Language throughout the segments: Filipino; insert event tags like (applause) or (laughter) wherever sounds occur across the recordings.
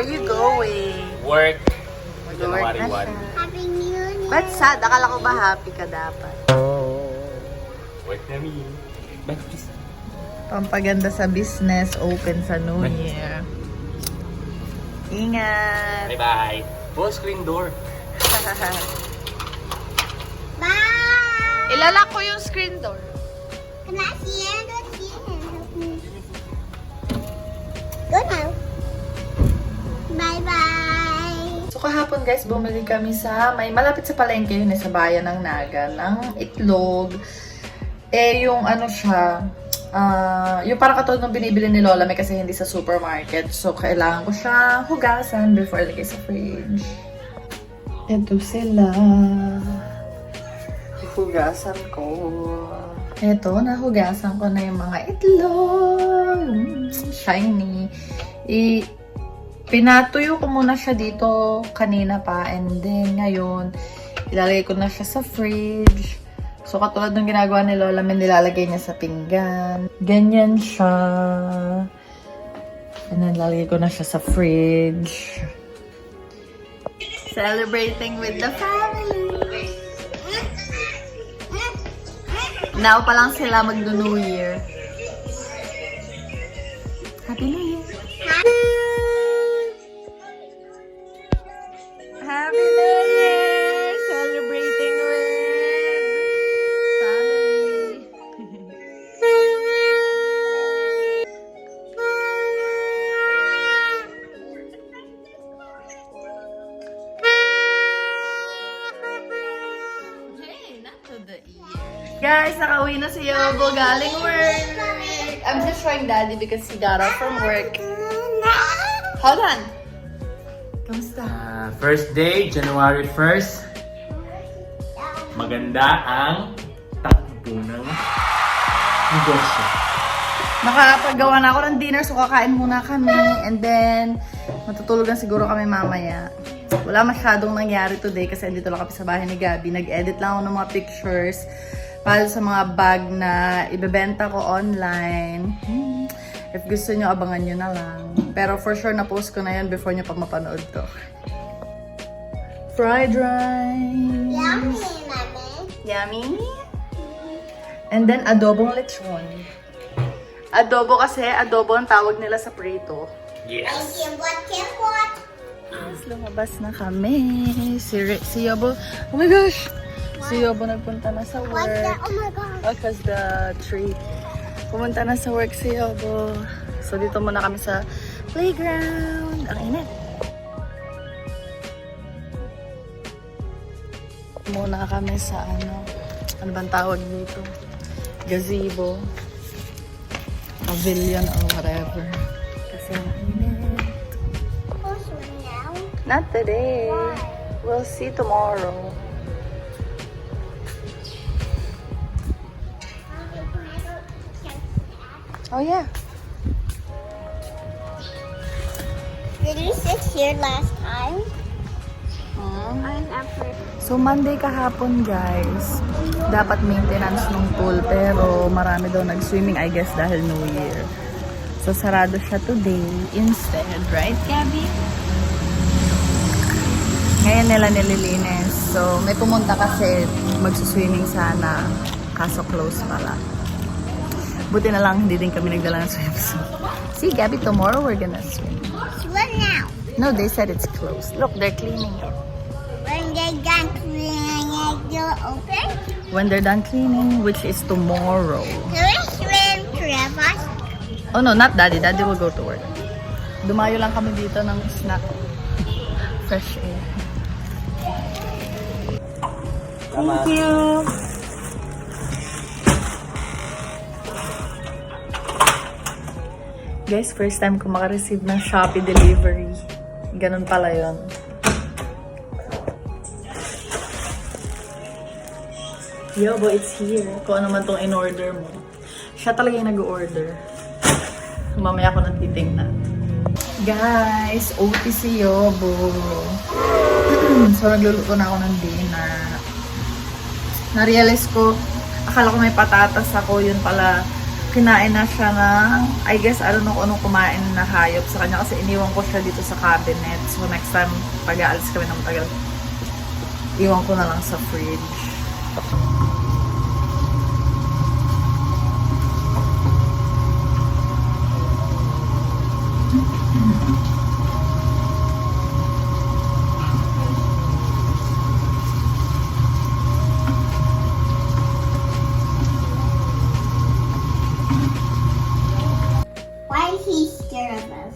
are you going? Work. Mag-work January na 1. siya. Happy New Year. Ba't sad? Akala ko ba happy ka dapat? Work na me. Ba't Pampaganda sa business, open sa New Year. Ingat! Bye-bye. Oh, screen door. (laughs) Bye. Ilalak ko yung screen door. Can I see it? Go see it. Help me. Go now. Bye bye. So kahapon guys, bumili kami sa, may malapit sa palengke yun eh, sa bayan ng Naga, ng itlog. Eh, yung ano siya, ah, yung parang katulad ng binibili ni Lola may kasi hindi sa supermarket. So, kailangan ko siya hugasan before ilagay sa fridge. Ito sila. Hugasan ko. Ito, nahugasan ko na yung mga itlog. Shiny. I, pinatuyo ko muna siya dito kanina pa and then ngayon ilalagay ko na siya sa fridge. So katulad ng ginagawa ni Lola, may nilalagay niya sa pinggan. Ganyan siya. And then lalagay ko na siya sa fridge. Celebrating with the family. Now pa lang sila mag-New Year. Happy New Year! Nakauwi na si Yobo galing work. I'm just showing Daddy because he got off from work. Hold on. Kamusta? Ah, first day, January 1st. Maganda ang takbo ng negosyo. Nakapagawa na ako ng dinner, so kakain muna kami. And then, matutulog na siguro kami mamaya. Wala masyadong nangyari today kasi andito lang kami sa bahay ni Gabi. Nag-edit lang ako ng mga pictures para sa mga bag na ibebenta ko online. Hmm. If gusto nyo, abangan nyo na lang. Pero for sure, na-post ko na yun before nyo pa mapanood to. Fried rice. Yummy, mommy. Yummy. And then, adobong lechon. Adobo kasi, adobo ang tawag nila sa prito. Yes. Kim what? Kim what? Tapos lumabas na kami. Si, Ri- si Yobo, oh my gosh! Si Yobo nagpunta na sa work. Oh my god. Oh, cause the tree. Pumunta na sa work si Yobo. So, dito muna kami sa playground. Ang init. Muna kami sa ano, ano bang tawag dito? Gazebo. Pavilion or whatever. Kasi ang init. Who's one now? Not today. We'll see tomorrow. Oh yeah. Did you sit here last time? I'm after. So Monday kahapon guys, dapat maintenance ng pool pero marami daw nag-swimming I guess dahil New Year. So sarado siya today instead, right Gabby? Ngayon nila nililinis. So may pumunta kasi magsuswimming sana kaso close pala. Buti na lang hindi din kami nagdala ng swimsuit. See Gabby, tomorrow we're gonna swim. Swim now. No, they said it's closed. Look, they're cleaning it. When they done cleaning it, you'll open. When they're done cleaning, which is tomorrow. Can we swim forever? Oh no, not daddy. Daddy will go to work. Dumayo lang kami dito ng snack. Fresh air. Thank you. Guys, first time ko makareceive ng Shopee delivery. Ganun pala yon. Yo, boy, it's here. Kung ano man tong in-order mo. Siya talaga yung nag-order. Mamaya ko nang titingnan. Guys, OT si Yobo. so, nagluluto na ako ng dinner. Na-realize ko, akala ko may patatas ako, yun pala kinain na siya ng, I guess, I don't know kung anong kumain na hayop sa kanya kasi iniwan ko siya dito sa cabinet. So next time, pag aalis kami ng matagal, iwan ko na lang sa fridge. Why is he scared of us?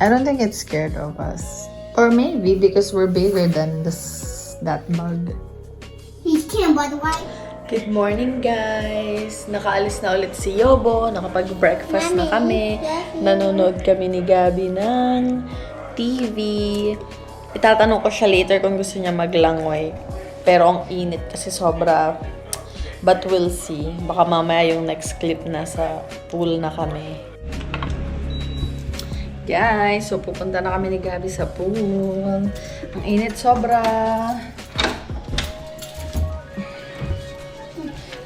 I don't think it's scared of us. Or maybe because we're bigger than this that bug. He's scared, but why? Good morning guys! Nakaalis na ulit si Yobo, nakapag-breakfast na kami, nanonood kami ni Gabi ng TV. Itatanong ko siya later kung gusto niya maglangoy. Pero ang init kasi sobra. But we'll see. Baka mamaya yung next clip na sa pool na kami. Guys, so pupunta na kami ni Gabi sa pool. Ang init sobra.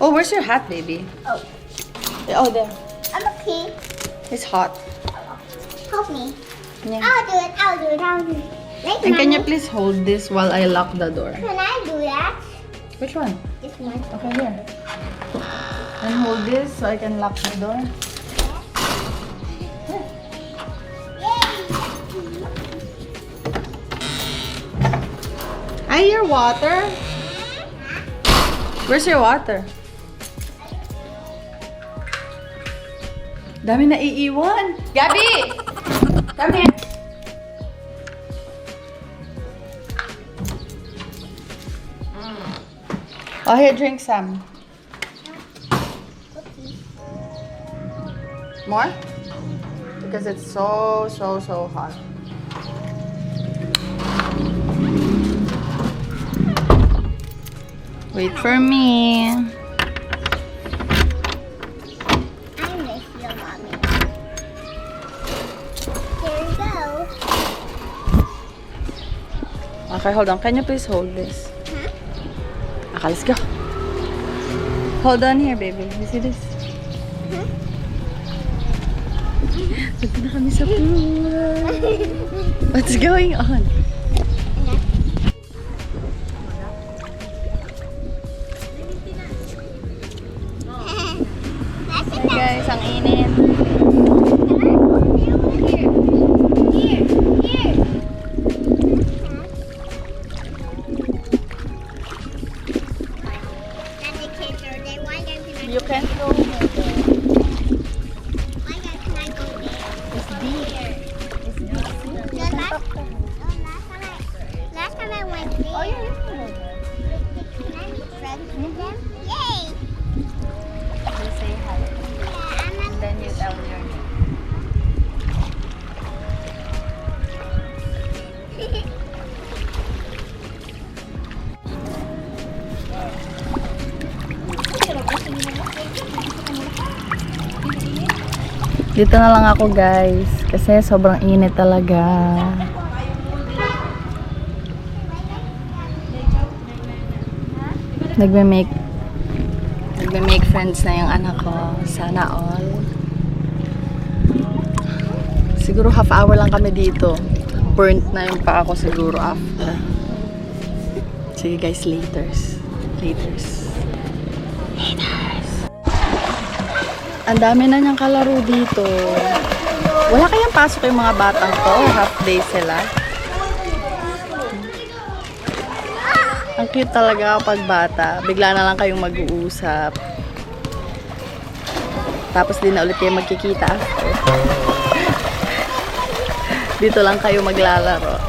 Oh, where's your hat, baby? Oh, Oh, there. I'm okay. It's hot. Help me. Yeah. I'll do it. I'll do it. I'll do it. Wait, And can you please hold this while I lock the door? Can I do that? Which one? This one. Okay, here. And hold this so I can lock the door. Ay, your water? Where's your water? Dami na iiwan. Gabi! Come here. Mm. Oh, here, drink some. More? Because it's so, so, so hot. Wait for me. I miss you, mommy. Here we go. Okay, hold on. Can you please hold this? Huh? Okay, let's go. Hold on here, baby. You see this? Punta na kami sa pool. (laughs) What's going on? Don't can I Dito na lang ako guys kasi sobrang init talaga. Nagme-make nagme-make friends na yung anak ko. Sana all. Siguro half hour lang kami dito. Burnt na yung pa ako siguro after. Sige guys, laters. Laters. Laters. Ang dami na niyang kalaro dito. Wala kayang pasok yung mga batang to? Half day sila? Ang cute talaga kapag bata. Bigla na lang kayong mag-uusap. Tapos din na ulit kayo magkikita. (laughs) Dito lang kayo maglalaro.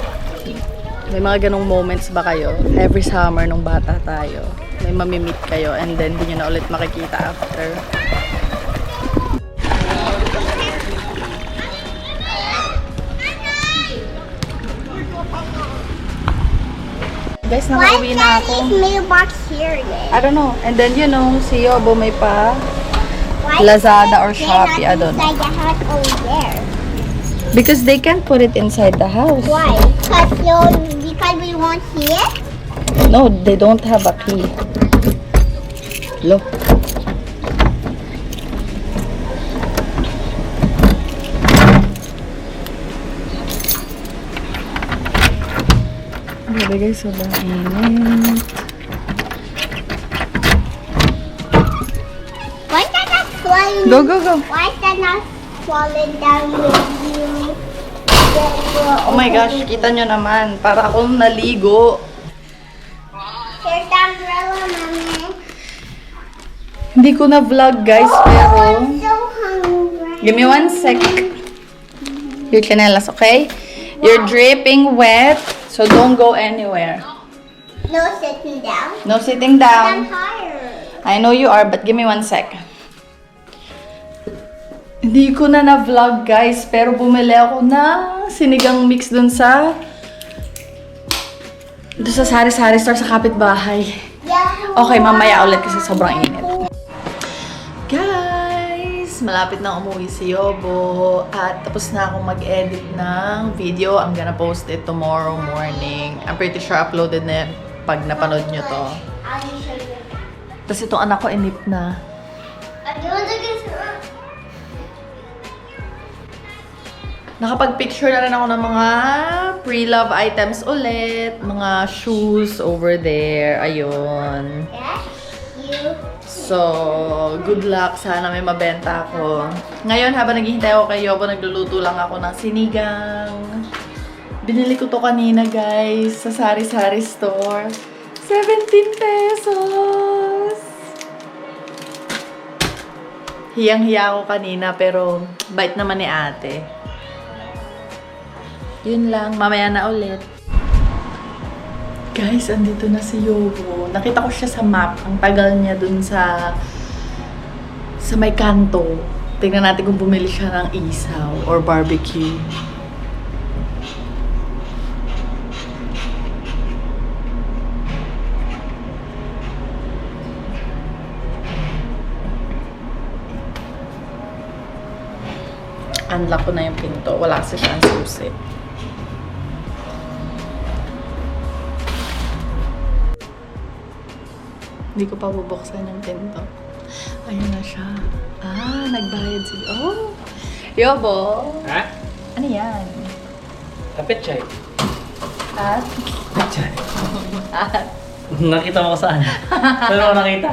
May mga ganong moments ba kayo? Every summer nung bata tayo. May mamimit kayo and then di nyo na ulit makikita after. Guys, Why nakauwi na ako. this mailbox here then? I don't know. And then, you know, si Yobo may pa Why Lazada or Shopee, I don't know. the house over there? Because they can't put it inside the house. Why? Because you because we won't see it? No, they don't have a key. Look. Grabe guys, sobrang init. Why that not flying? Go, go, go. Why not falling down with you? Oh my gosh, kita nyo naman. Para akong naligo. Here's the umbrella, mommy. Hindi ko na vlog guys, Oh, pero... I'm so hungry. Give me one sec. Your chanelas, okay? You're dripping wet, so don't go anywhere. No sitting down. No sitting I'm down. tired. I know you are, but give me one sec. Hindi ko na na-vlog, guys, pero bumili ako ng sinigang mix dun sa... Dun sa sari-sari store sa kapitbahay. Yeah. Okay, mamaya ulit kasi sobrang init. Malapit na umuwi si Yobo at tapos na akong mag-edit ng video. I'm gonna post it tomorrow morning. I'm pretty sure uploaded na pag napanood nyo to. Tapos itong anak ko inip na. Nakapag-picture na rin ako ng mga pre-love items ulit. Mga shoes over there. Ayun. Yes, you. So, good luck. Sana may mabenta ako. Ngayon, habang naghihintay ako kay Yobo, nagluluto lang ako ng sinigang. Binili ko to kanina, guys, sa Sari-Sari Store. 17 pesos! Hiyang-hiya ako kanina, pero bait naman ni ate. Yun lang, mamaya na ulit. Guys, andito na si Yobo. Nakita ko siya sa map. Ang tagal niya dun sa sa may kanto. Tingnan natin kung bumili siya ng isaw or barbecue. Unlock ko na yung pinto. Wala kasi siyang susi. Hindi ko pa bubuksan yung pinto. Ayun na siya. Ah, nagbayad si... Oh! Yobo! Ha? Ano yan? Kapit chay. At? Kapit chay. At? Nakita mo ko saan? Saan mo nakita?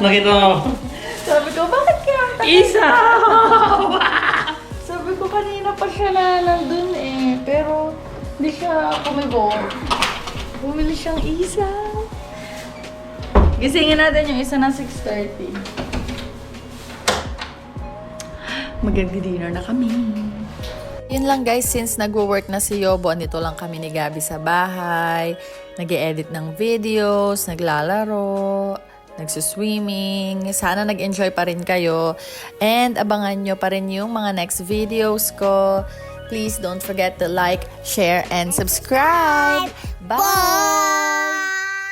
Nakita mo. Sabi ko, bakit kaya ang? Isaw! (laughs) Sabi ko, kanina pa siya na nandun eh. Pero, hindi siya kumibor. Bumili siyang isa. Gisingin natin yung isa na 6.30. Magag-dinner na kami. Yun lang guys, since nagwo-work na si Yobo, andito lang kami ni Gabi sa bahay. nag edit ng videos, naglalaro, nagsuswimming. Sana nag-enjoy pa rin kayo. And abangan nyo pa rin yung mga next videos ko. Please don't forget to like, share, and subscribe. Bye!